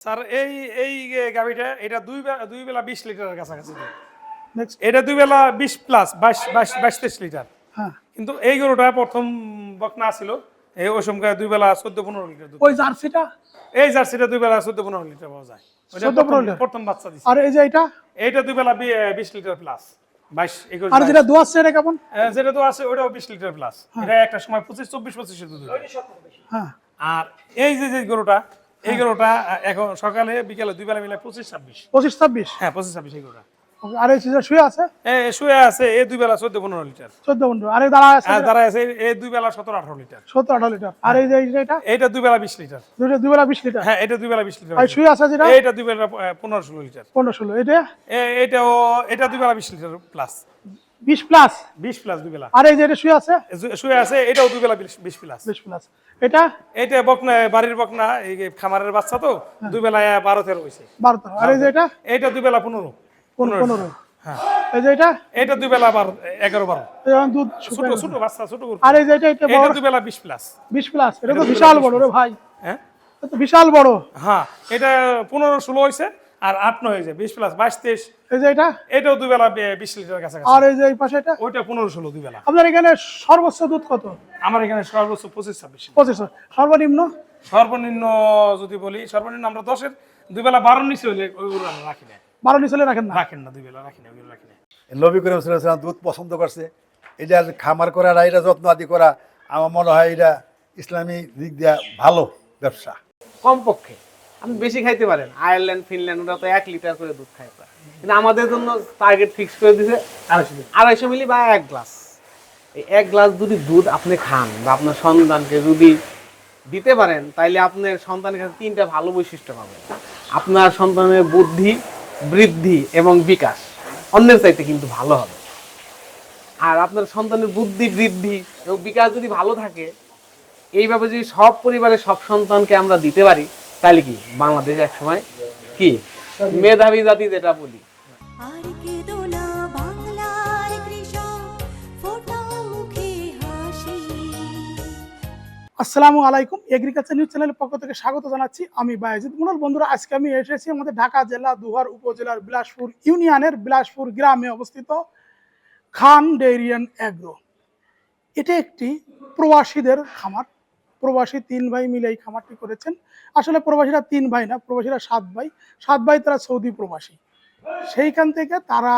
Sir এই এই গাড়িটা এটা দুই বেলা দুই বেলা বিশ লিটারের কাছাকাছি। এটা দুই বেলা বিশ প্লাস বাইশ বাইশ বাইশ তেইশ লিটার। হ্যাঁ। কিন্তু এই গরুটা প্রথম বকনা ছিল এই ওই সময় দুই বেলা চোদ্দ পনেরো লিটার ওই জার্সিটা? এই জার্সিটা দুই বেলা চোদ্দ পনেরো লিটার পাওয়া যায়। ওইটা 14 প্রথম- লিটার? প্রথম বাচ্চা দিচ্ছে আর এই যে এটা এইটা দুই বেলা বিশ লিটার প্লাস বাইশ একুশ আর। যেটা দোয়াচ্ছে এটা কেমন? যেটা তো আছে ওটাও বিশ লিটার প্লাস এটা একটা সময় পঁচিশ চব্বিশ পঁচিশে দুধ হ্যাঁ। আর এই যে যে গরুটা এই গরুটা আহ, এখন সকালে বিকালে দুই বেলা মিলে পঁচিশ ছাব্বিশ। পঁচিশ ছাব্বিশ? হ্যাঁ পঁচিশ ছাব্বিশ এই গরুটা। Okay, আর এই যে শুয়ে আছে? এ শুয়ে আছে এই দুই বেলা চোদ্দ পনেরো লিটার। চোদ্দ পনেরো। আর এই দাঁড়া আছে? আর আছে এই দুই বেলা সতেরো আঠারো লিটার। সত্তর আঠারো লিটার। আর এই যে এই এটা? দুই বেলা বিশ লিটার। দুটো দুই বেলা বিশ লিটার? হ্যাঁ এটা দুই বেলা বিশ লিটার। আর শুয়ে আছে যেটা? এইটা দুই বেলা পনেরো ষোলো লিটার। পনেরো ষোলো। এটা? এটাও এটা দুই বেলা বিশ লিটার প্লাস বিশ প্লাস বিশ প্লাস দুই বেলা আর এই যে এটা শুয়ে আছে? শুয়ে আছে এটাও দুই বেলা বিশ- বিশ প্লাস বিশ প্লাস এটা? এইটা বকনা বাড়ির বকনা এই খামারের বাচ্চা তো দুই বেলা বারো তেরো হয়েছে বারো তেরো। আর এই যে এটা? এইটা দুই বেলা পনেরো পনেরো। পনেরো। হ্যাঁ। এই যে এটা? এইটা দুই বেলা বারো এগারো বারো। এই যেমন দুধ ছোট ছোট বাচ্চা ছোট। আর এই যে এটা এটা বড়? দুই বেলা বিশ প্লাস বিশ প্লাস এটা তো বিশাল বড় রে ভাই। হ্যাঁ। এটা তো বিশাল বড়। হ্যাঁ। এটা পনেরো ষোলো হয়েছে আর আট নয় হয়েছে বিশ প্লাস বাইশ তেইশ। এই যে এটা? এটাও দুই বেলা বিশ লিটার কাছাকাছি। আর এই যে এই পাশে এটা? ওইটা পনেরো ষোলো দুই বেলা। আপনার এখানে সর্বোচ্চ দুধ কত? আমার এখানে সর্বোচ্চ পঁচিশ ছাব্বিশ। পঁচিশ। সর্বনিম্ন? সর্বনিম্ন যদি বলি সর্বনিম্ন আমরা দশের দুই বেলা বারো নিচে হলে ওইগুলো আমরা রাখি না। বারো নিচলে রাখেন না? রাখেন না দুই বেলা রাখি না ওইগুলো রাখি না। করিম সাল্লাল্লাহু দুধ পছন্দ করছে। এটা খামার করা আর এটা যত্ন আদি করা আমার মনে হয় এটা ইসলামী দিক দিয়া ভালো ব্যবসা। কমপক্ষে। আপনি বেশি খাইতে পারেন আয়ারল্যান্ড ফিনল্যান্ড ওরা তো এক লিটার করে দুধ খায় প্রায়। কিন্তু আমাদের জন্য টার্গেট ফিক্স করে দিছে আড়াইশো আড়াইশো মিলি বা এক গ্লাস এই এক গ্লাস যদি দুধ আপনি খান বা আপনার সন্তানকে যদি দিতে পারেন তাইলে আপনার সন্তানের কাছে তিনটা ভালো বৈশিষ্ট্য পাবেন। আপনার সন্তানের বুদ্ধি বৃদ্ধি এবং বিকাশ। অন্যের চাইতে কিন্তু ভালো হবে। আর আপনার সন্তানের বুদ্ধি বৃদ্ধি এবং বিকাশ যদি ভালো থাকে এইভাবে যদি সব পরিবারের সব সন্তানকে আমরা দিতে পারি তাহলে কি বাংলাদেশ একসময় কি? মেধাবী জাতি যেটা বলি। আসসালামু আলাইকুম এগ্রিকালচার নিউজ চ্যানেলের পক্ষ থেকে স্বাগত জানাচ্ছি আমি বায়েজিদ মুনাল। বন্ধুরা আজকে আমি এসেছি আমাদের ঢাকা জেলা দুহার উপজেলার বিলাসপুর ইউনিয়নের বিলাসপুর গ্রামে অবস্থিত খান ডেরিয়ান অ্যাগ্রো এটা একটি প্রবাসীদের খামার। প্রবাসী তিন ভাই মিলে এই খামারটি করেছেন। আসলে প্রবাসীরা তিন ভাই না, প্রবাসীরা সাত ভাই। সাত ভাই তারা সৌদি প্রবাসী। সেইখান থেকে তারা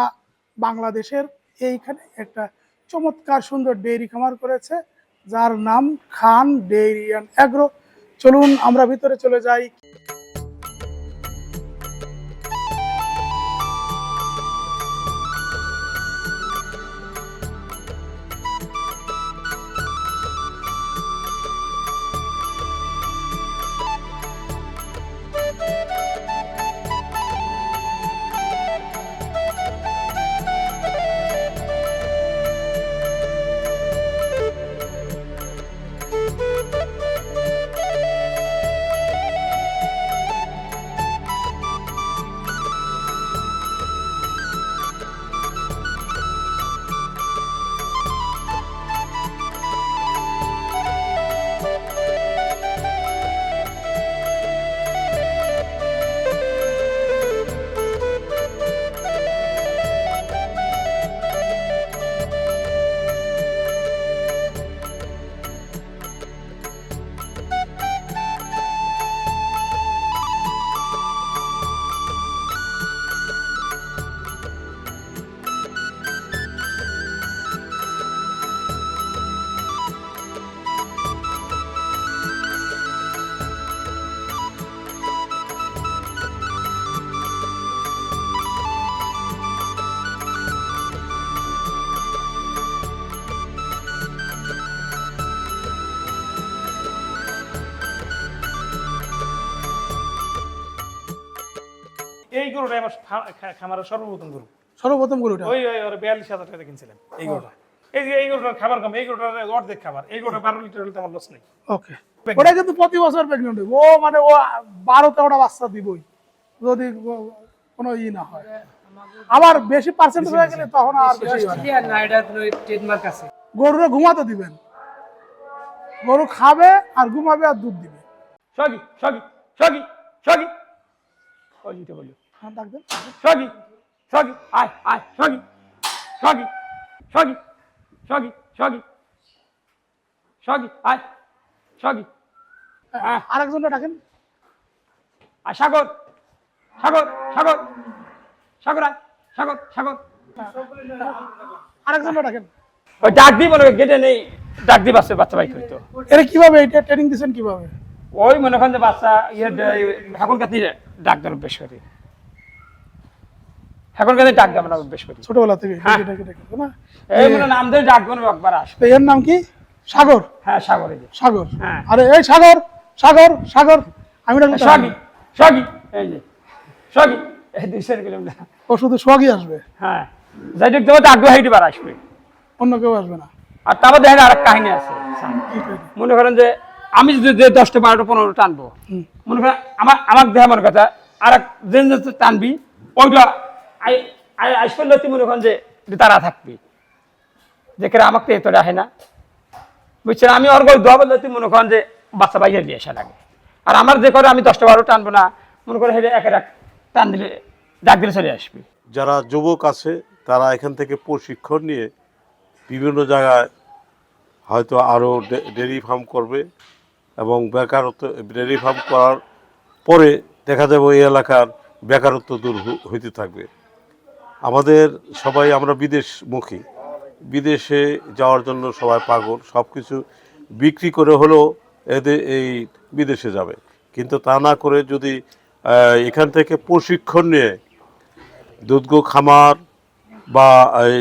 বাংলাদেশের এইখানে একটা চমৎকার সুন্দর ডেইরি খামার করেছে, যার নাম খান ডেইরি অ্যান্ড অ্যাগ্রো। চলুন আমরা ভিতরে চলে যাই এই গরুটা আমার খামারের সর্বপ্রথম গরু। সর্বপ্রথম গরুটা? ওই ওই ওর বিয়াল্লিশ হাজার টাকা কিনছিলাম। এই গরুটা? এই যে এই গরুটার খাবার কম এই গরুটার অর্ধেক খাবার এই গরুটা বারো লিটার হলে আমার লস নেই। ওকে। ওটা কিন্তু প্রতি বছর প্রেগনেন্ট ও মানে ও বারো তেরোটা বাচ্চা দিবই। যদি কোনো ই না হয়। আবার বেশি পার্সেন্ট হয়ে গেলে তখন আর বেশি হয়। গরুরে ঘুমাতে দিবেন। গরু খাবে আর ঘুমাবে আর দুধ দিবে। সগি সগি সগি সগি। ওই যেটা বলি হ্যাঁ ডাক দেন। সগি সগি আয় আয় সগি সগি সগি সগি সগি সগি আয় সগি হ্যাঁ আরেকজনটা ডাকেন। আর সাগর সাগর সাগর সাগর আয় সাগর সাগর। আরেকজনটা ডাকেন। ওই ডাক দিই মনে গেটে নেই। ডাক দিই বাচ্চা বাচ্চা বাইক হইতো। এটা কীভাবে এটা ট্রেনিং দিচ্ছেন কীভাবে? ওই মনে করেন যে বাচ্চা ইয়ে এখন কাতি ডাক দেওয়ার অভ্যেস করি। এখন ডাক করি ছোটবেলা থেকে হ্যাঁ। না? এই মনে নাম ধরে একবার আস তো এর নাম কি? সাগর? হ্যাঁ সাগরে যে। সাগর। হ্যাঁ। আরে এই সাগর সাগর সাগর। আমি সগি সগি এই যে। সগি এই দুই চার কিলোমিটার ও শুধু আসবে? হ্যাঁ। যাই দেবো ডাক এইবার আসবে। অন্য কেউ আসবে না? আর তারপর দেখেন আর কাহিনী আছে। মনে করেন যে আমি যদি যে দশটা বারোটা পনেরো টানবো মনে করেন আমার আমার দেহ মনে কথা আর এক যে টানবি ওইটা আই আই আসবে তুই মনে করেন যে তারা থাকবি। কেরা আমাকে তো তোরা আহে না। বুঝছেন আমি ওর গল দোয়া বললে, তুই মনে করেন যে, বাচ্চা বাইরে দিয়ে আসা লাগে আর আমার যে করে আমি দশটা বারো টানবো না, মনে করে হেঁটে একের এক টান দিলে, ডাক দিলে চলে আসবি। যারা যুবক আছে, তারা এখান থেকে প্রশিক্ষণ নিয়ে বিভিন্ন জায়গায় হয়তো আরও ডেয়ারি ফার্ম করবে এবং বেকারত্ব ডেয়ারি ফার্ম করার পরে দেখা যাবে এই এলাকার বেকারত্ব দূর হইতে থাকবে। আমাদের সবাই আমরা বিদেশমুখী। বিদেশে যাওয়ার জন্য সবাই পাগল সব কিছু বিক্রি করে হলেও এদের এই বিদেশে যাবে। কিন্তু তা না করে যদি এখান থেকে প্রশিক্ষণ নিয়ে দুধগো খামার বা এই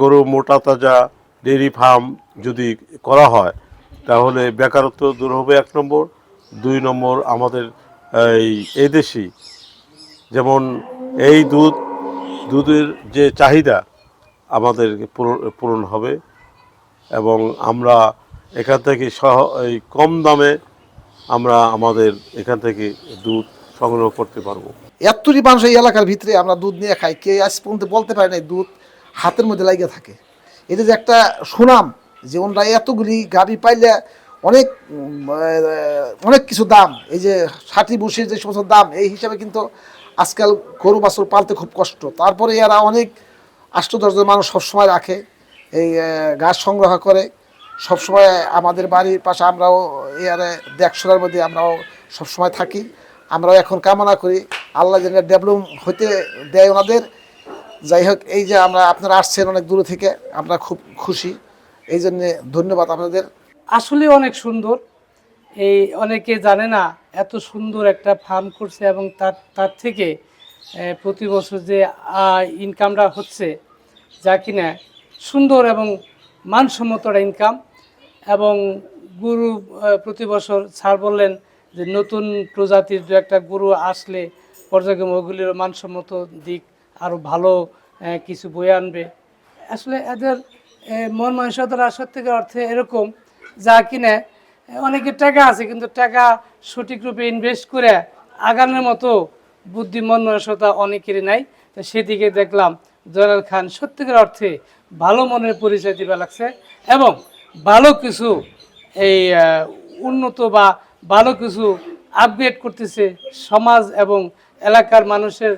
গরু মোটা তাজা ডেয়ারি ফার্ম যদি করা হয়, তাহলে বেকারত্ব দূর হবে এক নম্বর। দুই নম্বর আমাদের, এই দেশেই যেমন এই দুধ দুধের যে চাহিদা আমাদের পূরণ- হবে এবং আমরা এখান থেকে সহ, এই কম দামে আমরা আমাদের এখান থেকে দুধ সংগ্রহ করতে পারব। এতটি মানুষ এই এলাকার ভিতরে আমরা দুধ নিয়ে খাই, কে আজ পর্যন্ত বলতে পারে না দুধ হাতের মধ্যে লাগিয়ে থাকে। এটা যে একটা সুনাম, যে ওনরা এতগুলি গাড়ি পাইলে অনেক অনেক কিছু দাম, এই যে ষাটি বুসির যে সমস্ত দাম, এই হিসাবে কিন্তু আজকাল গরু, বাছুর পালতে খুব কষ্ট। তারপরে এরা অনেক আষ্ট দশজন মানুষ সবসময় রাখে, এই ঘাস সংগ্রহ করে। সবসময় আমাদের বাড়ির পাশে আমরাও এয়ারে দেখশোনার মধ্যে আমরাও সবসময় থাকি। আমরাও এখন কামনা করি, আল্লাহ যেন ডেভেলপ হতে দেয় ওনাদের। যাই হোক, এই যে আমরা, আপনারা আসছেন অনেক দূরে থেকে, আমরা খুব খুশি। এই জন্যে ধন্যবাদ আপনাদের। আসলে অনেক সুন্দর। এই অনেকে জানে না, এত সুন্দর একটা ফার্ম করছে এবং তার তার থেকে প্রতি বছর যে ইনকামটা হচ্ছে, যা কিনা সুন্দর এবং মানসম্মত ইনকাম এবং গরু প্রতি বছর স্যার বললেন যে, নতুন প্রজাতির দু একটা গরু আসলে পর্যায়ক্রমে ওগুলির মানসম্মত দিক আরও ভালো কিছু বয়ে আনবে। আসলে এদের মন মানসিকতার সত্যিকার অর্থে এরকম, যা কিনে অনেকের টাকা আছে, কিন্তু টাকা সঠিক রূপে ইনভেস্ট করে আগানোর মতো বুদ্ধি, মন মানসিকতা অনেকেরই নাই। তো সেদিকে দেখলাম জয়নাল খান সত্যিকার অর্থে ভালো মনের পরিচয় দিবে লাগছে এবং ভালো কিছু এই উন্নত বা ভালো কিছু আপগ্রেড করতেছে সমাজ এবং এলাকার মানুষের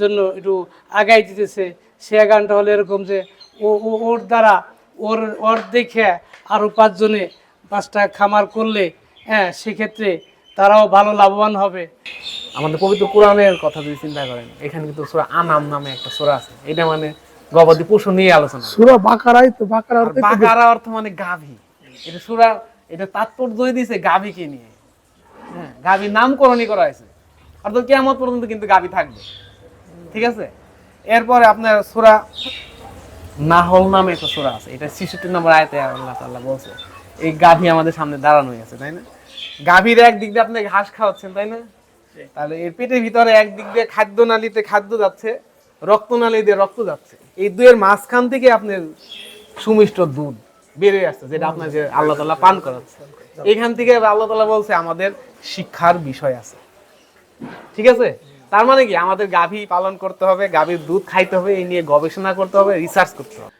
জন্য একটু আগাই দিতেছে। সে গানটা হলো এরকম যে ওর দ্বারা ওর ওর দেখে আরও পাঁচজনে পাঁচটা খামার করলে হ্যাঁ সেক্ষেত্রে তারাও ভালো লাভবান হবে। আমাদের পবিত্র কোরআনের কথা যদি চিন্তা করেন এখানে কিন্তু সোরা আনাম নামে একটা সোরা আছে। এটা মানে গবাদি পশু নিয়ে আলোচনা। সুরা বাকারাই তো বাকারা অর্থ মানে গাভী। এটা সুরা এটা তাৎপর্য দিয়েছে গাভীকে নিয়ে। হ্যাঁ গাভীর নামকরণই করা হয়েছে। অর্থাৎ কেমন পর্যন্ত কিন্তু গাভী থাকবে। ঠিক আছে? এরপরে আপনার সুরা নাহল নামে একটা সুরা আছে। এটা ছেষট্টি নম্বর আয়তে আল্লাহ তাআলা বলছে। এই গাভী আমাদের সামনে দাঁড়ানো আছে তাই না? গাভীর একদিক দিয়ে আপনি ঘাস খাওয়াচ্ছেন, তাই না? তাহলে এর পেটের ভিতরে একদিক দিয়ে খাদ্য নালীতে খাদ্য যাচ্ছে রক্ত নালী দিয়ে রক্ত যাচ্ছে। এই দুয়ের মাঝখান থেকে আপনার সুমিষ্ট দুধ বেরিয়ে আসছে, যেটা আপনার যে আল্লাহ তাআলা পান করাচ্ছে। এখান থেকে আল্লাহ তাআলা বলছে, আমাদের শিক্ষার বিষয় আছে। ঠিক আছে? তার মানে কি? আমাদের গাভী পালন করতে হবে, গাভীর দুধ খাইতে হবে, এই নিয়ে গবেষণা করতে হবে রিসার্চ করতে হবে।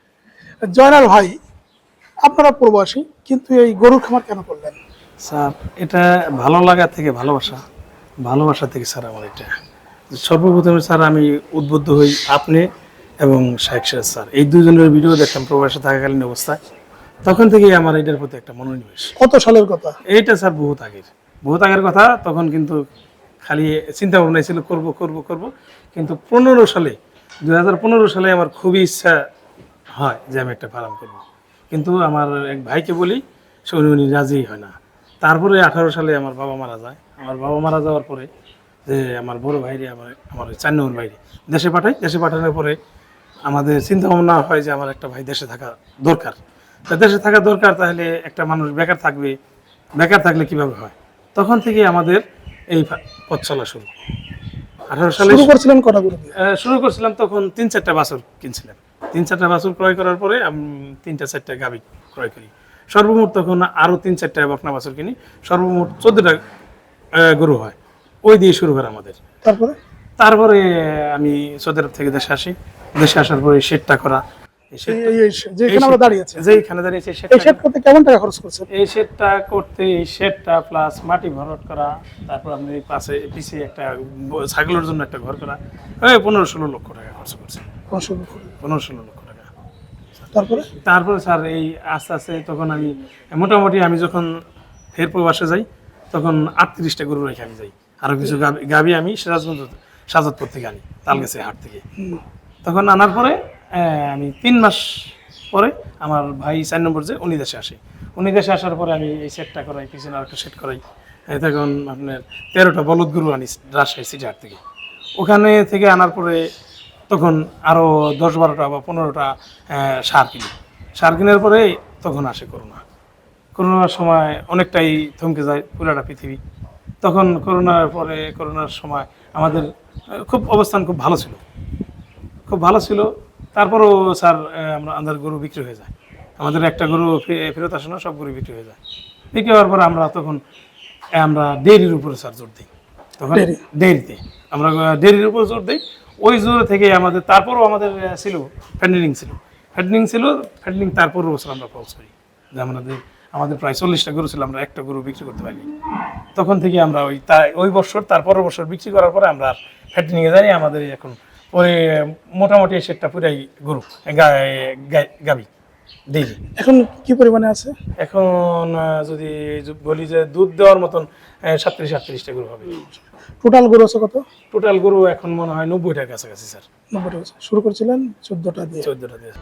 জয়নাল ভাই আপনারা প্রবাসী কিন্তু এই গরুর খামার কেন করলেন? স্যার এটা ভালো লাগা থেকে ভালোবাসা। ভালোবাসা থেকে স্যার আমার এটা। সর্বপ্রথমে স্যার আমি উদ্বুদ্ধ হই আপনি এবং শাহেক সিরাজ স্যার। এই দুজনের ভিডিও দেখতাম প্রবাসে থাকাকালীন অবস্থায়। তখন থেকেই আমার এটার প্রতি একটা মনোনিবেশ। কত সালের কথা? এইটা স্যার বহুত আগের। বহুত আগের কথা তখন কিন্তু খালি চিন্তা ভাবনা ছিল করব করব করব। কিন্তু পনেরো সালে দু হাজার পনেরো সালে আমার খুবই ইচ্ছা হয় যে আমি একটা ফার্ম করব। কিন্তু আমার এক ভাইকে বলি সে উনি উনি রাজি হয় না। তারপরে আঠারো সালে আমার বাবা মারা যায়। আমার বাবা মারা যাওয়ার পরে যে আমার বড় ভাইরে আমার আমার ওই চার নম্বর ভাইরে দেশে পাঠাই দেশে পাঠানোর পরে আমাদের চিন্তা ভাবনা হয় যে আমার একটা ভাই দেশে থাকা দরকার। তা দেশে থাকা দরকার তাহলে একটা মানুষ বেকার থাকবে। বেকার থাকলে কীভাবে হয়? তখন থেকে আমাদের এই পথ চলা শুরু। আঠারো সালে শুরু গরু শুরু করছিলাম তখন তিন চারটা বাছুর কিনছিলাম তিন চারটা বাছুর ক্রয় করার পরে আমি তিনটা চারটা গাবি ক্রয় করি। সর্বমোট তখন আরও তিন চারটা বকনা বাছুর কিনি। সর্বমোট চোদ্দটা গরু হয়। ওই দিয়ে শুরু করে আমাদের। তারপরে? তারপরে আমি সৌদি আরব থেকে দেশে আসি। দেশে আসার পরে শেডটা করা। এই শেডটা- এই- এই যেখানে দাঁড়িয়ে আছি। এই শেড করতে কেমন টাকা খরচ করছেন? এই শেডটা করতে এই শেডটা প্লাস মাটি ভরট করা। তারপর আপনি পাশে পিছিয়ে একটা ছাগলের জন্য একটা ঘর করা। পনেরো ষোলো লক্ষ টাকা খরচ করছে। পাঁচশো করে। পনেরো ষোলো লক্ষ টাকা। তারপরে? তারপরে স্যার এই আস্তে আস্তে তখন আমি মোটামুটি আমি যখন ফের প্রবাসে যাই তখন আটত্রিশটা গরু রেখে আমি যাই। আরও কিছু গাবি- গাবি আমি সিরাজগঞ্জ সাজাদপুর থেকে আনি তালগেছে হাট থেকে। তখন আনার পরে আমি তিন মাস পরে আমার ভাই চার নম্বর যে উনি দেশে আসে। উনি দেশে আসার পরে আমি এই সেটটা করাই পিছনে আর একটা সেট করাই। তখন আপনার তেরোটা বলদ গরু আনি রাজশাহী সিটি হাট থেকে। ওখানে থেকে আনার পরে তখন আরও দশ বারোটা বা পনেরোটা সার কিনি। সার কেনার পরে তখন আসে করোনা। করোনার সময় অনেকটাই থমকে যায় পুরাটা পৃথিবী। তখন করোনার পরে করোনার সময় আমাদের খুব অবস্থান খুব ভালো ছিল। খুব ভালো ছিল। তারপরও স্যার আমরা আমাদের গরু বিক্রি হয়ে যায়। আমাদের একটা গরু ফেরত আসে না সব গরু বিক্রি হয়ে যায়। বিক্রি হওয়ার পর আমরা তখন আমরা ডেয়ারির উপরে স্যার জোর দিই। তখন? ডেয়ারিতে আমরা ডেয়ারির উপর জোর দিই। ওই জোর থেকে আমাদের তারপরও আমাদের ছিল ফ্যান্ডিং ছিল। ফ্যান্ডিং ছিল ফ্যান্ডিং তারপরও বছর আমরা খরচ করি। যে আমাদের আমাদের প্রায় চল্লিশটা গরু ছিল আমরা একটা গরু বিক্রি করতে পারিনি। তখন থেকে আমরা ওই তাই ওই বছর তারপরের বছর বিক্রি করার পরে আমরা ফ্যাটিংয়ে জানি আমাদের এখন ওই মোটামুটি সেটটা পুরাই গরু গাবি ডেইলি। এখন কি পরিমাণে আছে? এখন যদি বলি যে দুধ দেওয়ার মতন সাতত্রিশ আটত্রিশটা গরু হবে। টোটাল গরু আছে কত? টোটাল গরু এখন মনে হয় নব্বইটার কাছাকাছি স্যার। নব্বইটা শুরু করেছিলেন চোদ্দটা দিয়ে। চোদ্দটা দিয়ে।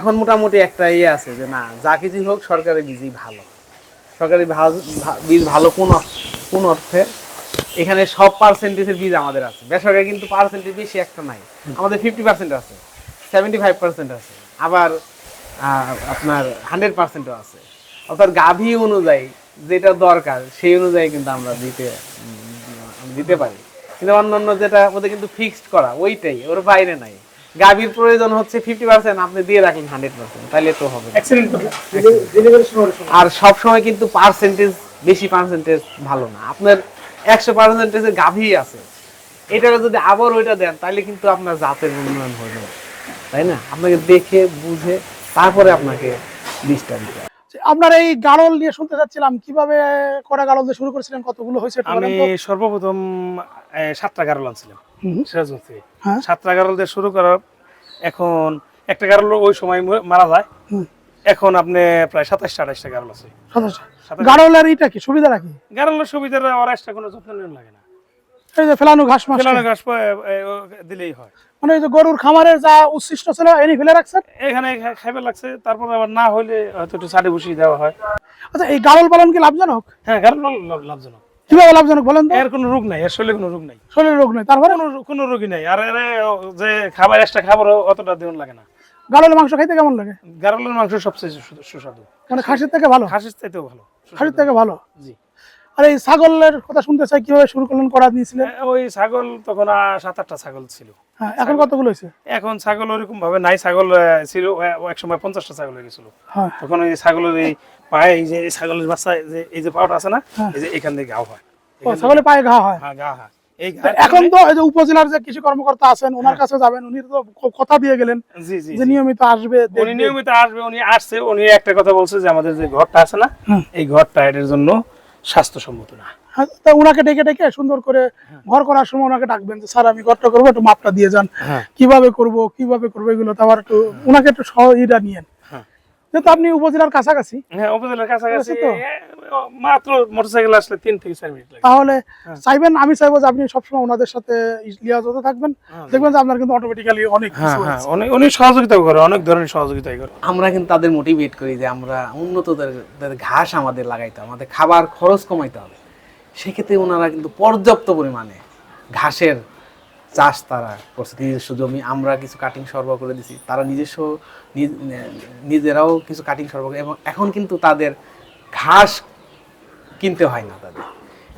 এখন মোটামুটি একটা ইয়ে আছে যে না যা কিছুই হোক সরকারি বীজই ভালো। সরকারি বীজ ভালো কোন অর্থ- কোন অর্থে? এখানে সব পার্সেন্টেজের বীজ আমাদের আছে। বেসরকারি কিন্তু পার্সেন্টেজ বেশি একটা নাই। আমাদের ফিফটি পার্সেন্ট আছে সেভেন্টি ফাইভ পার্সেন্ট আছে। আবার আপনার হান্ড্রেড পার্সেন্টও আছে। অর্থাৎ গাভী অনুযায়ী যেটা দরকার সেই অনুযায়ী কিন্তু আমরা দিতে দিতে পারি। কিন্তু অন্যান্য যেটা ওদের কিন্তু ফিক্সড করা ওইটাই ওর বাইরে নাই। গাভীর প্রয়োজন হচ্ছে ফিফটি পার্সেন্ট আপনি দিয়ে রাখলেন হান্ড্রেড পার্সেন্ট তাইলে তো হবে। আর সব সময় কিন্তু পার্সেন্টেজ বেশি পার্সেন্টেজ ভালো না আপনার একশো পার্সেন্টেজের গাভী আছে এটাকে যদি আবার ওইটা দেন তাহলে কিন্তু আপনার জাতের উন্নয়ন হবে না। তাই না আপনাকে দেখে বুঝে তারপরে আপনাকে বীজটা দিতে হবে। আপনার এই গাড়ল নিয়ে শুনতে চাচ্ছিলাম কীভাবে কটা গাড়ল দিয়ে শুরু করেছিলেন কতগুলো হয়েছে আমি সর্বপ্রথম আহ, সাতটা গারল আনছিলাম। সিরাজগঞ্জ থেকে হ্যাঁ। সাতটা গারল দিয়ে শুরু করার এখন একটা গারল ওই সময় মারা যায়। এখন আপনি প্রায় সাতাশটা আঠাশটা গারল আছে। গাড়লের এটা কি? সুবিধাটা কি গারলের সুবিধাটা একটা কোনো যত্ন নেওয়া লাগে না। এই যে ফেলানো ঘাস মাস ফেলানো ঘাস দিলেই হয়। মানে এই যে গরুর খামারের যা উচ্ছিষ্ট ছিল এনে ফেলে রাখছেন? এখানে খাইবে লাগছে তারপর আবার না হইলে হয়তো একটু ছাড়ে বসিয়ে দেওয়া হয়। আচ্ছা এই গাড়ল পালন কি লাভজনক? হ্যাঁ লাভ- লাভজনক। কীভাবে লাভজনক বলেন এর কোনো রোগ নাই এর শরীরে কোনো রোগ নাই। শরীরের রোগ নেই তারপরে? কোনো কোনো রোগী নাই। আর এর যে খাবার এক্সট্রা খাবার অতটা দেওয়ান লাগে না। গাড়লের মাংস খাইতে কেমন লাগে? মাংস সবচেয়ে সুস্বাদু। মানে খাসির থেকে ভালো? খাসির চাইতেও ভালো খাসির থেকে ভালো? জি। আর এই ছাগলের কথা শুনতে চাই কীভাবে শুরু করলেন করা দিয়েছিলেন? ওই ছাগল তখন সাত আটটা ছাগল ছিল। হ্যাঁ এখন কতগুলো হয়েছে? এখন ছাগল ওরকম ভাবে নাই। ছাগল ছিল এক সময় পঞ্চাশটা ছাগল হয়ে গেছিল। হ্যাঁ। তখন ওই ছাগলের এই পায়ে এই যে ছাগলের বাচ্চা যে এই যে পাওয়াটা আছে না হ্যাঁ। এই যে এখান থেকে ঘাও হয়। ছাগলের পায়ে ঘা হয়? হ্যাঁ গা হয়। এখন তো এই যে উপজেলার যে কর্মকর্তা আছেন ওনার কাছে যাবেন উনি তো কথা দিয়ে গেলেন যে নিয়মিত আসবে উনি নিয়মিত আসবে উনি আসছে উনি একটা কথা বলছে যে আমাদের যে ঘরটা আছে না এই ঘরটা এটার জন্য স্বাস্থ্যসম্মত না। হ্যাঁ, তা উনাকে ডেকে ডেকে সুন্দর করে ঘর করার সময় ওনাকে ডাকবেন যে স্যার আমি ঘরটা করব একটু মাপটা দিয়ে যান। হ্যাঁ। কীভাবে করব কীভাবে করব এগুলো তো আবার একটু ওনাকে একটু সহযোগিতা নিয়েন। হ্যাঁ। যেহেতু আপনি উপজেলার কাছাকাছি হ্যাঁ উপজেলার কাছাকাছি তো? মাত্র মোটরসাইকেল আসলে তিন থেকে চার মিনিট লাগে তাহলে হ্যাঁ। চাইবেন আমি চাইব যে আপনি সবসময় ওনাদের সাথে লিয়াজত থাকবেন হ্যাঁ। দেখবেন যে আপনার কিন্তু অটোমেটিক্যালি অনেক হ্যাঁ। অনেক অনেক সহযোগিতাও করে অনেক ধরনের সহযোগিতাই করে আমরা কিন্তু তাদের মোটিভেট করি যে আমরা উন্নতদের দের ঘাস আমাদের লাগাইতে হবে আমাদের খাবার খরচ কমাইতে হবে সেক্ষেত্রে ওনারা কিন্তু পর্যাপ্ত পরিমাণে ঘাসের চাষ তারা করছে। নিজস্ব জমি আমরা কিছু কাটিং সরবরাহ করে দিছি। তারা নিজস্ব নিজ- নিজেরাও কিছু কাটিং সরবরাহ এবং এখন কিন্তু তাদের ঘাস কিনতে হয় না তাদের।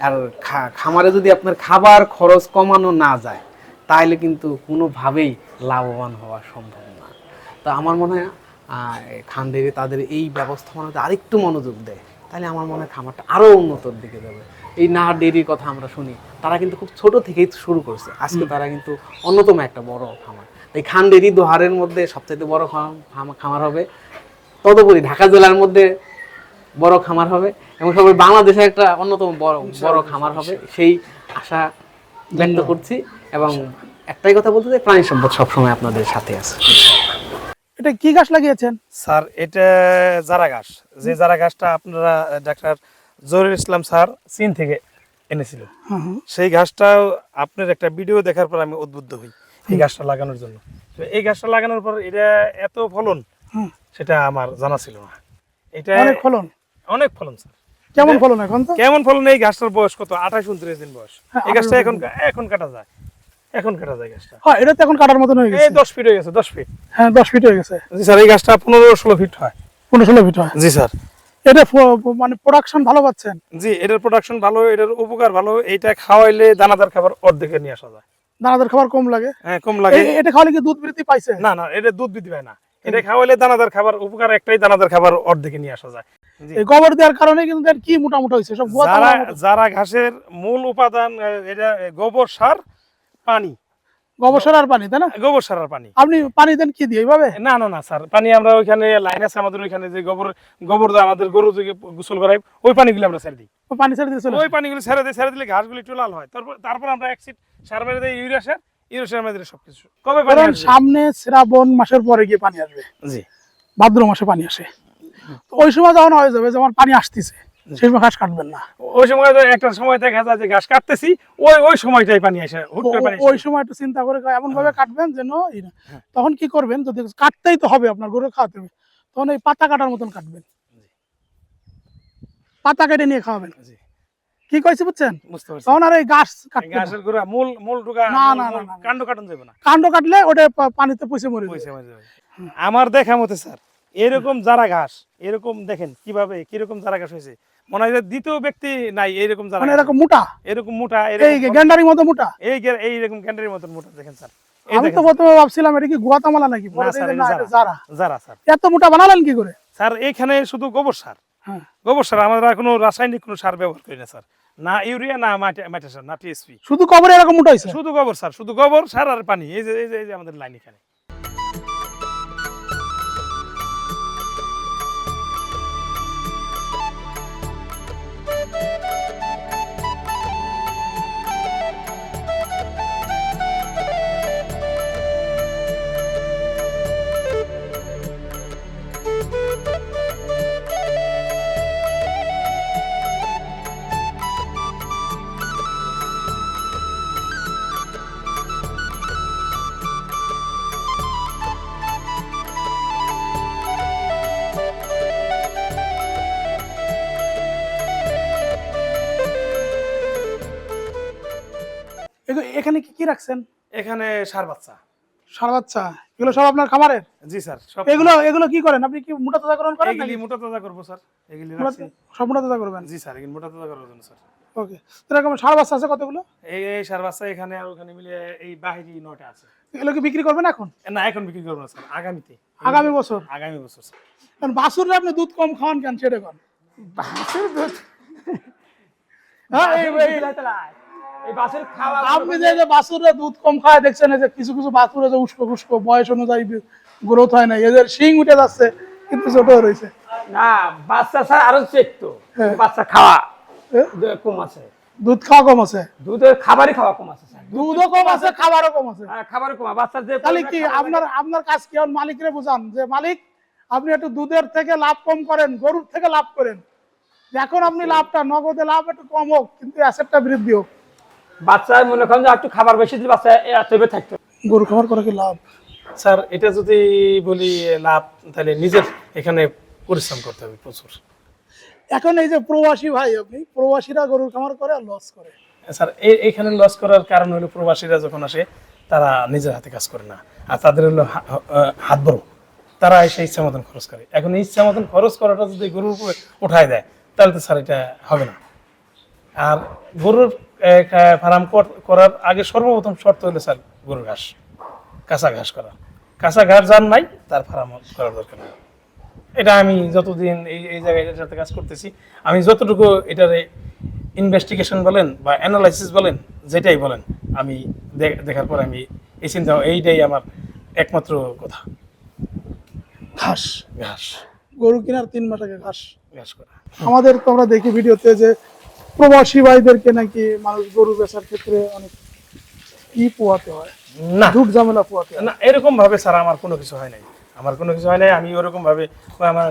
আর খামারে যদি আপনার খাবার খরচ কমানো না যায় তাহলে কিন্তু কোনোভাবেই লাভবান হওয়া সম্ভব না। তো আমার মনে হয় খানদেরি তাদের এই ব্যবস্থাপনাতে আরেকটু মনোযোগ দেয় তাহলে আমার মনে হয় খামারটা আরও উন্নতর দিকে যাবে। এই না ডেরির কথা আমরা শুনি। তারা কিন্তু খুব ছোট থেকেই শুরু করছে। আজকে তারা কিন্তু অন্যতম একটা বড় খামার। এই খান ডেরি দোহারের মধ্যে সবচেয়ে বড় খাম- খাম- খামার হবে। তদুপরি ঢাকা জেলার মধ্যে বড় খামার হবে এবং সবাই বাংলাদেশে একটা অন্যতম বড় বড় খামার হবে। সেই আশা ব্যক্ত করছি এবং একটাই কথা বলতে চাই প্রাণী সম্পদ সবসময় আপনাদের সাথে আছে। এটা কি গাছ লাগিয়েছেন? স্যার এটা জারা ঘাস যে জারা ঘাসটা আপনারা ডাক্তার জহিরুল ইসলাম স্যার চীন থেকে এনেছিল। সেই ঘাসটাও আপনার একটা ভিডিও দেখার পর আমি উদ্বুদ্ধ হই এই গাছটা লাগানোর জন্য। এই গাছটা লাগানোর পর এটা এত ফলন সেটা আমার জানা ছিল না। এটা অনেক ফলন? অনেক ফলন স্যার। কেমন ফলন এখন তো কেমন ফলন এই গাছটার বয়স কত? আঠাশ উনত্রিশ দিন বয়স। হ্যাঁ, এই গাছটা এখন এখন কাটা যায়। এখন কাটা যায় গাছটা হ্যাঁ এটা তো এখন কাটার মতন হয়ে এই গেছে দশ ফিট হয়ে গেছে দশ ফিট হ্যাঁ দশ ফিট হয়ে গেছে। জি স্যার এই গাছটা পনেরো ষোলো ফিট হয়। পনেরো ষোলো ফিট হয়। জি স্যার। এটা মানে প্রোডাকশন ভালো পাচ্ছেন? জি এটার প্রোডাকশন ভালো এটার উপকার ভালো এইটা খাওয়াইলে দানাদার খাবার অর্ধেকে নিয়ে আসা যায়। দানাদার খাবার কম লাগে? হ্যাঁ কম লাগে। এটা খাওয়ালে কি দুধ বৃদ্ধি পাইছে? না না এটা দুধ বৃদ্ধি পায় না। এটা খাওয়াইলে দানাদার খাবার উপকার একটাই দানাদার খাবার অর্ধেকে নিয়ে আসা যায়। এই গোবর দেওয়ার কারণে কিন্তু কি মোটামুটি হয়েছে? সব যারা যারা ঘাসের মূল উপাদান এটা গোবর সার পানি। গোবর সার আর পানি তাই না? গোবর সার আর পানি। আপনি পানি দেন কি দিয়ে এইভাবে? না না না স্যার পানি আমরা ওইখানে লাইন আছে আমাদের ওইখানে যে গোবর গোবর আমাদের গরু গোসল করাই ওই পানিগুলো আমরা ছেড়ে দিই। পানি ছেড়ে দিয়ে ওই পানিগুলো ছেড়ে দিয়ে ছেড়ে দিলে ঘাসগুলো একটু লাল হয়। তারপর তারপর আমরা এক সিট সার মেরে দিই ইউরিয়া সার ইউরিয়া সার মেরে দিলে সবকিছু। কবে পানি সামনে শ্রাবণ মাসের পরে গিয়ে পানি আসবে। জি। ভাদ্র মাসে পানি আসে। ওই সময় যখন হয়ে যাবে যেমন পানি আসতেছে সেই সময় ঘাস কাটবেন না। ওই সময় তো একটা সময় দেখা যায় যে ঘাস কাটতেছি ওই ওই সময়টাই পানি আসে ওই সময় একটু চিন্তা করে এমন ভাবে কাটবেন যেন তখন কি করবেন যদি কাটতেই তো হবে আপনার গরু খাওয়াতে হবে তখন এই পাতা কাটার মতন কাটবেন। পাতা কেটে নিয়ে খাওয়াবেন। কি কইছি বুঝছেন? তখন আর এই গাছ কাটবে না। গোড়া মূল মূল ঢুকা না, না। কাণ্ড কাটন যাবে না। কাণ্ড কাটলে ওটা পানিতে পয়সা মরে যাবে। পয়সা মারা যাবে। আমার দেখা মতে স্যার এরকম যারা ঘাস এরকম দেখেন কীভাবে কীরকম যারা ঘাস হয়েছে মনে হয় দ্বিতীয় ব্যক্তি নাই এরকম যারা মানে এরকম মোটা? এরকম মোটা এই এরকম মতো মোটা? এই এইরকম ক্যান্ডারের মতন মোটা দেখেন স্যার। আমি তো প্রথমে ভাবছিলাম এটা কি গুয়াতামালা নাকি? যারা। স্যার। এত মোটা বানালেন কি করে? স্যার এইখানে শুধু গোবর সার। হ্যাঁ। গোবর সার আমরা কোনো রাসায়নিক কোনো সার ব্যবহার করি না স্যার। না ইউরিয়া না মাটি মাটি সার না টিএসপি শুধু কবরে এরকম মোটা হয়েছে শুধু গোবর সার শুধু গোবর সার আর পানি। এই যে এই যে এই যে আমাদের লাইন এখানে। কি রাখছেন? এখানে সার বাচ্চা। সার বাচ্চা? এগুলো সব আপনার খামারের জি স্যার সব এগুলো এগুলো কি করেন? আপনি কি মোটা তাজাকরণ করেন এগুলি মোটা তাজা করব স্যার। এগুলি রাখছি। সব মোটা তাজা করবেন? জি স্যার এগুলি মোটা তাজা করার জন্য স্যার। ওকে। এরকম সার বাচ্চা আছে কতগুলো? এই এই সার বাচ্চা এখানে আর ওখানে মিলিয়ে এই বাহিরি নটা আছে। এগুলো কি বিক্রি করবেন এখন? না এখন বিক্রি করব না স্যার আগামীতে। আগামী বছর? আগামী বছর স্যার। কারণ বাছুরে আপনি দুধ কম খাওয়ান কেন সেটা কন? বাছুর দুধ? হ্যাঁ এই এই- আপনি যে যে বাছুরে দুধ কম খায় দেখছেন যে কিছু কিছু বাছুরে যে উস্কো খুস্কো বয়স অনুযায়ী গ্রোথ হয় না এদের শিং উঠে যাচ্ছে কিন্তু ছোট রয়েছে। না বাচ্চা আরও চেকতো হ্যাঁ। বাচ্চা খাওয়া হ্যাঁ? কম আছে। দুধ খাওয়া কম আছে? দুধের খাবারই খাওয়া কম আছে দুধও কম আছে খাবারও কম আছে। হ্যাঁ, কম বাচ্চার যে তাহলে কি আপনার আপনার কাজ কি? মালিকরে বুঝান যে মালিক আপনি একটু দুধের থেকে লাভ কম করেন গরুর থেকে লাভ করেন। এখন আপনি লাভটা নগদে লাভ একটু কম হোক কিন্তু অ্যাসেটটা বৃদ্ধি হোক। বাচ্চা মনে করেন যে একটু খাবার বেশি দিলে বাচ্চা এত থাকতো। গরু খাবার করে কি লাভ? স্যার এটা যদি বলি লাভ তাহলে নিজের এখানে পরিশ্রম করতে হবে প্রচুর। এখন এই যে প্রবাসী ভাই আপনি প্রবাসীরা গরুর খামার করে আর লস করে। স্যার এই এখানে লস করার কারণ হলো প্রবাসীরা যখন আসে তারা নিজের হাতে কাজ করে না। আর তাদের হলো হাত বড়। তারা এসে ইচ্ছা মতন খরচ করে। এখন এই ইচ্ছা মতন খরচ করাটা যদি গরুর উপরে উঠায় দেয় তাহলে তো স্যার এটা হবে না। আর গরুর ফার্ম করার আগে সর্বপ্রথম শর্ত হলো স্যার গরুর ঘাস কাঁচা ঘাস করা। কাঁচা ঘাস যার নাই তার ফার্ম করার দরকার নেই। এটা আমি যতদিন এই এই জায়গায় এটার সাথে কাজ করতেছি আমি যতটুকু এটারে ইনভেস্টিগেশন বলেন বা অ্যানালাইসিস বলেন যেটাই বলেন আমি দেখার পর আমি এই চিন্তা এইটাই আমার একমাত্র কথা। ঘাস। ঘাস। গরু কেনার তিন মাস আগে ঘাস। ঘাস করা। আমাদের তো আমরা দেখি ভিডিওতে যে প্রবাসী ভাইদেরকে নাকি মানুষ গরু বেচার ক্ষেত্রে অনেক কি পোয়াতে হয়? না। ঝুট ঝামেলা পোয়াতে না এরকম ভাবে স্যার আমার কোনো কিছু হয় নাই। আমার কোনো কিছু হয় নাই আমি ওরকম ভাবে আমার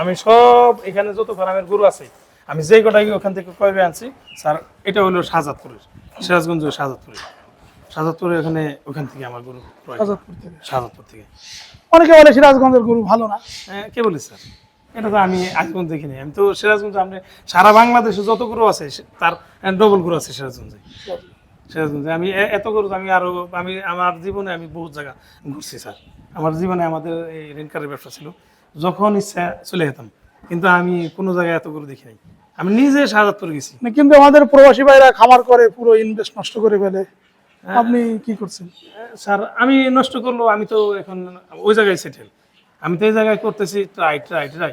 আমি সব এখানে যত ফার্মের গরু আছে আমি যে কটাই ওখান থেকে কয়বে আনছি স্যার এটা হলো শাহজাদপুরের সিরাজগঞ্জ শাহজাদপুরের শাহজাদপুরের ওখানে ওখান থেকে আমার গরু শাহজাদপুর থেকে। শাহজাদপুর থেকে। অনেকে বলে সিরাজগঞ্জের গরু ভালো না। হ্যাঁ, কে বলিস স্যার? এটা তো আমি আজ পর্যন্ত দেখিনি। আমি তো সিরাজগঞ্জ আপনি সারা বাংলাদেশে যত গরু আছে তার ডবল গরু আছে সিরাজগঞ্জে। সিরাজগঞ্জে আমি এত গরু আমি আরও আমি আমার জীবনে আমি বহুত জায়গা ঘুরছি স্যার। আমার জীবনে আমাদের এই রেনকারের ব্যবসা ছিল। যখন ইচ্ছা চলে যেতাম কিন্তু আমি কোনো জায়গায় এত গরু দেখি নাই। আমি নিজে শাহজাদপুর গেছি। না, কিন্তু আমাদের প্রবাসী ভাইরা খামার করে পুরো ইনভেস্ট নষ্ট করে ফেলে। আপনি কি করছেন? স্যার আমি নষ্ট করল আমি তো এখন ওই জায়গায় সেটেল আমি তো এই জায়গায় করতেছি ট্রাই ট্রাই ট্রাই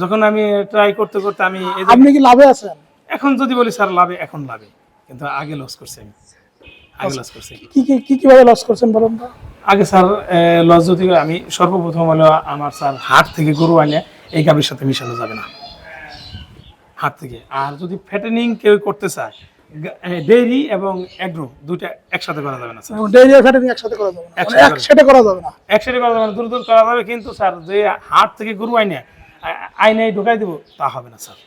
যখন আমি ট্রাই করতে করতে আমি আপনি কি লাভে আছেন? এখন যদি বলি স্যার লাভে এখন লাভে। কিন্তু আগে লস করছি আমি। আগে লস করছি। কি কি কি কীভাবে লস করছেন বলেন আগে স্যার লস যদি আমি সর্বপ্রথম হলো আমার স্যার হাট থেকে গরু আনে এই গাভীর সাথে মিশানো যাবে না। হাট থেকে। আর যদি ফ্যাটেনিং কেউ করতে চায় ডেইরি এবং অ্যাগ্রো দুইটা একসাথে করা যাবে না স্যার। ডেইরি আর ফ্যাটেনিং একসাথে করা যাবে না। মানে একসাথে করা যাবে। না। একসাথে করা যাবে না দূর দূর করা যাবে কিন্তু স্যার যে হাট থেকে গরু আইনে আইনে ঢুকাই দিব তা হবে না স্যার।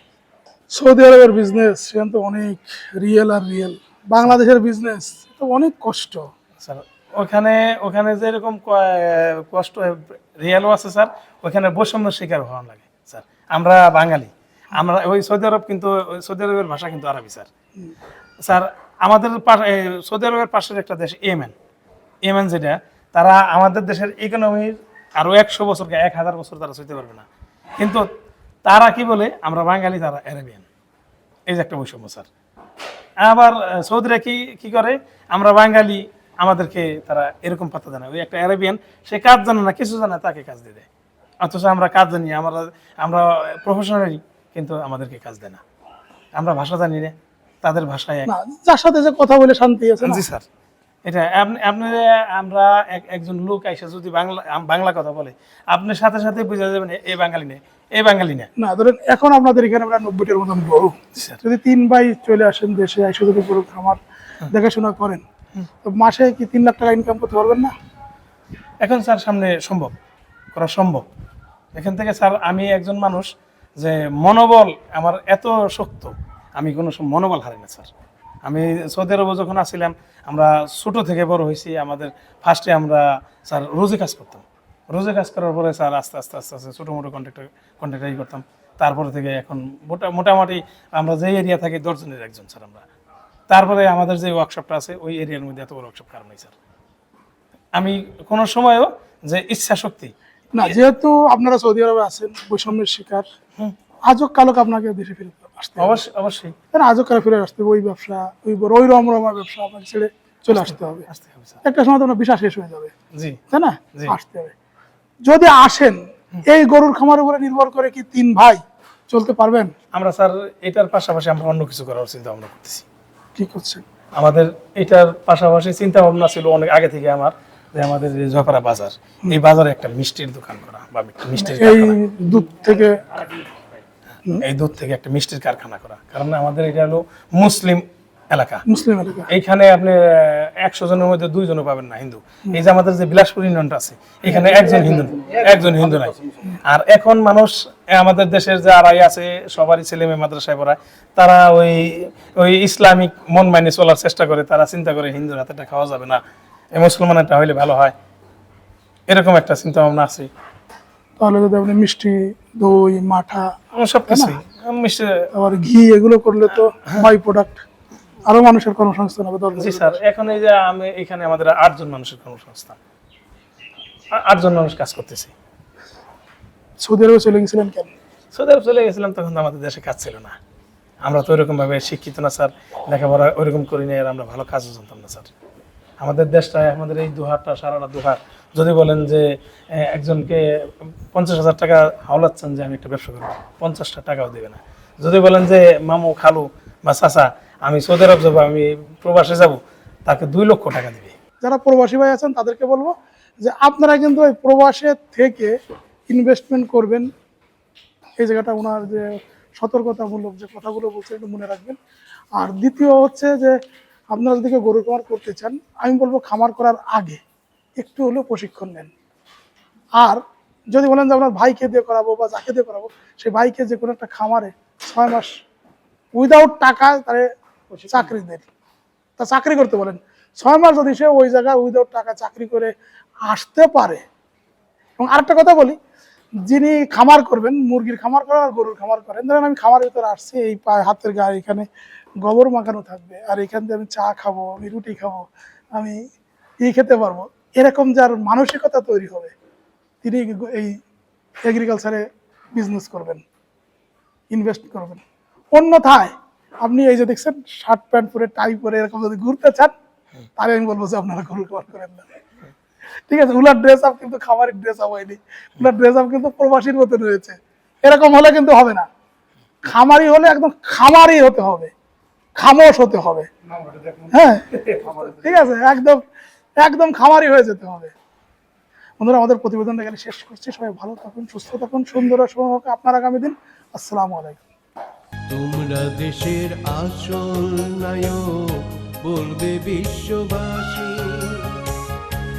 সৌদি আরবের বিজনেস সেখানে তো অনেক রিয়েল আর রিয়েল বাংলাদেশের বিজনেস তো অনেক কষ্ট। স্যার ওখানে ওখানে যেরকম কষ্ট রিয়েলও আছে স্যার। ওখানে বৈষম্য শিকার হওয়া লাগে স্যার। আমরা বাঙালি। আমরা ওই সৌদি আরব কিন্তু ওই সৌদি আরবের ভাষা কিন্তু আরবি স্যার। স্যার আমাদের সৌদি আরবের পাশের একটা দেশ ইয়েমেন। ইয়েমেন যেটা তারা আমাদের দেশের ইকোনমির আরও একশো বছর এক হাজার বছর তারা চলতে পারবে না। কিন্তু তারা কি বলে? আমরা বাঙালি তারা অ্যারাবিয়ান। এই যে একটা বৈষম্য স্যার। আবার সৌদিরা কি কি করে? আমরা বাঙালি আমাদেরকে তারা এরকম পাত্তা দেয় না। ওই একটা অ্যারাবিয়ান সে কাজ জানে না কিছু জানে তাকে কাজ দিয়ে দেয়। অথচ আমরা কাজ জানি আমরা আমরা প্রফেশনালি কিন্তু আমাদেরকে কাজ দেয় না। আমরা ভাষা জানি না তাদের ভাষায় যার সাথে যে কথা বলে শান্তি আছে জি স্যার। এটা আপনি আমরা এক- একজন লোক আইসা যদি বাংলা বাংলা কথা বলে আপনি সাথে সাথে বুঝে যাবেন এ- বাঙালি না এ বাঙালি না। না ধরেন এখন আপনাদের এখানে আমরা নব্বইটার মতন গরু যদি তিন ভাই চলে আসেন দেশে একশো যদি গরু খামার দেখাশোনা করেন তো মাসে কি তিন লাখ টাকা ইনকাম করতে পারবেন না? এখন স্যার সামনে সম্ভব করা সম্ভব। এখান থেকে স্যার আমি একজন মানুষ যে মনোবল আমার এত শক্ত আমি কোনো মনোবল হারাই না স্যার। আমি সৌদি আরবে যখন আসছিলাম আমরা ছোটো থেকে বড় হয়েছি আমাদের ফার্স্টে আমরা স্যার রোজে কাজ করতাম। রোজে কাজ করার পরে স্যার আস্তে আস্তে আস্তে আস্তে ছোটো মোটো কন্ট্রাক্টর কন্ট্রাক্টারি করতাম। তারপরে থেকে এখন মোটা মোটামুটি আমরা যে এরিয়া থাকি দশজনের একজন স্যার আমরা। তারপরে আমাদের যে ওয়ার্কশপটা আছে ওই এরিয়ার মধ্যে এত ওয়ার্কশপ কারণ নেই স্যার। আমি কোনো সময়ও যে ইচ্ছা শক্তি না যেহেতু আপনারা সৌদি আরবে আছেন বৈষম্যের শিকার আজও কালক আপনাকে দেশে ফিরে আসতে অবশ্যই অবশ্যই। তাহলে আজও কালে ফিরে আসতে হবে? ওই ব্যবসা ওই ওই রমরমা ব্যবসা আপনাকে ছেড়ে চলে আসতে হবে। আসতে হবে একটা সময় তো আপনার বিশ্বাস শেষ হয়ে যাবে। জি। তাই না। আসতে হবে। যদি আসেন এই গরুর খামার উপরে নির্ভর করে কি তিন ভাই চলতে পারবেন? আমরা স্যার এটার পাশাপাশি আমরা অন্য কিছু করার চিন্তা ভাবনা করতেছি। কি করছেন আমাদের এটার পাশাপাশি চিন্তা ভাবনা ছিল অনেক আগে থেকে আমার যে আমাদের যে জয়পাড়া বাজার এই বাজারে একটা মিষ্টির দোকান করা বা মিষ্টির এই দুধ থেকে এই দুধ থেকে একটা মিষ্টির কারখানা করা। কারণ আমাদের এটা হলো মুসলিম এলাকা। মুসলিম এলাকা। এইখানে আপনি একশো জনের মধ্যে দুইজনও পাবেন না হিন্দু। এই যে আমাদের যে বিলাসপুর ইউনিয়নটা আছে এখানে একজন হিন্দু একজন হিন্দু নাই। আর এখন মানুষ আমাদের দেশের যে আড়াই আছে সবারই ছেলে মেয়ে মাদ্রাসায় পড়ায় তারা ওই ওই ইসলামিক মন মাইনে চলার চেষ্টা করে তারা চিন্তা করে হিন্দুর হাতেটা খাওয়া যাবে না। এই মুসলমানেরটা হইলে ভালো হয়। এরকম একটা চিন্তা ভাবনা আছে। তাহলে যদি আপনি মিষ্টি দই মাঠা আমার সব কিছুই। মিষ্টি। আবার ঘি এগুলো করলে তো বাই প্রোডাক্ট আরও মানুষের কর্মসংস্থান হবে দরকার জি স্যার এখন এই যে আমি এখানে আমাদের আটজন মানুষের কর্মসংস্থান। আটজন মানুষ কাজ করতেছে। সৌদি আরবে চলে গেছিলেন কেন? সৌদি আরব চলে গেছিলাম তখন আমাদের দেশে কাজ ছিল না। আমরা তো ওইরকম ভাবে শিক্ষিত না স্যার। লেখাপড়া ওইরকম করি না আর আমরা ভালো কাজও জানতাম না স্যার। আমাদের দেশটায়, আমাদের এই দুহারটা, সারাটা দুহার। যদি বলেন যে একজনকে পঞ্চাশ হাজার টাকা হাওলাচ্ছেন যে, আমি একটা ব্যবসা করব। পঞ্চাশটা টাকাও দেবে না। যদি বলেন যে, মামু, খালু বা চাচা, আমি সৌদি আরব যাব, আমি প্রবাসে যাব, তাকে দুই লক্ষ টাকা দিবে। যারা প্রবাসী ভাই আছেন, তাদেরকে বলব যে, আপনারা কিন্তু ওই প্রবাসে থেকে ইনভেস্টমেন্ট করবেন। এই জায়গাটা ওনার যে সতর্কতামূলক যে কথাগুলো বলছে একটু মনে রাখবেন। আর দ্বিতীয় হচ্ছে যে আপনারা যদি গরু খামার করতে চান আমি বলব খামার করার আগে একটু হলেও প্রশিক্ষণ নেন। আর যদি বলেন যে আপনার ভাইকে দিয়ে করাবো বা যাকে দিয়ে করাবো সেই ভাইকে যে কোনো একটা খামারে ছয় মাস উইদাউট টাকা তারে চাকরি দেন। তা চাকরি করতে বলেন ছয় মাস যদি সে ওই জায়গায় উইদাউট টাকা চাকরি করে আসতে পারে। এবং আরেকটা কথা বলি যিনি খামার করবেন, মুরগির খামার করেন আর গরুর খামার করেন, ধরেন আমি খামারের ভিতরে আসছি, এই হাতের গায়ে এখানে গোবর মাখানো থাকবে, আর এখান দিয়ে আমি চা খাব, আমি রুটি খাব, আমি ই খেতে পারব। এরকম যার মানসিকতা তৈরি হবে, তিনি এই এগ্রিকালচারে বিজনেস করবেন ইনভেস্ট করবেন। অন্যথায়, আপনি এই যে দেখছেন শার্ট প্যান্ট পরে টাই পরে এরকম যদি ঘুরতে চান, তাহলে আমি বলব যে আপনারা গরু খাবার করেন না। ঠিক আছে উলার ড্রেস আপ কিন্তু খামারের ড্রেস আপ হয়নি। উলার ড্রেস আপ কিন্তু প্রবাসীর মতন রয়েছে। এরকম হলে কিন্তু হবে না। খামারি হলে একদম খামারি হতে হবে। খামোশ হতে হবে। হ্যাঁ ঠিক আছে একদম একদম খামারি হয়ে যেতে হবে। বন্ধুরা আমাদের প্রতিবেদনটা এখানে শেষ করছি। সবাই ভালো থাকুন সুস্থ থাকুন সুন্দর শুভ হোক আপনার আগামী দিন। আসসালামু আলাইকুম। তোমরা দেশের আসল নায়ক বলবে বিশ্ববাসী।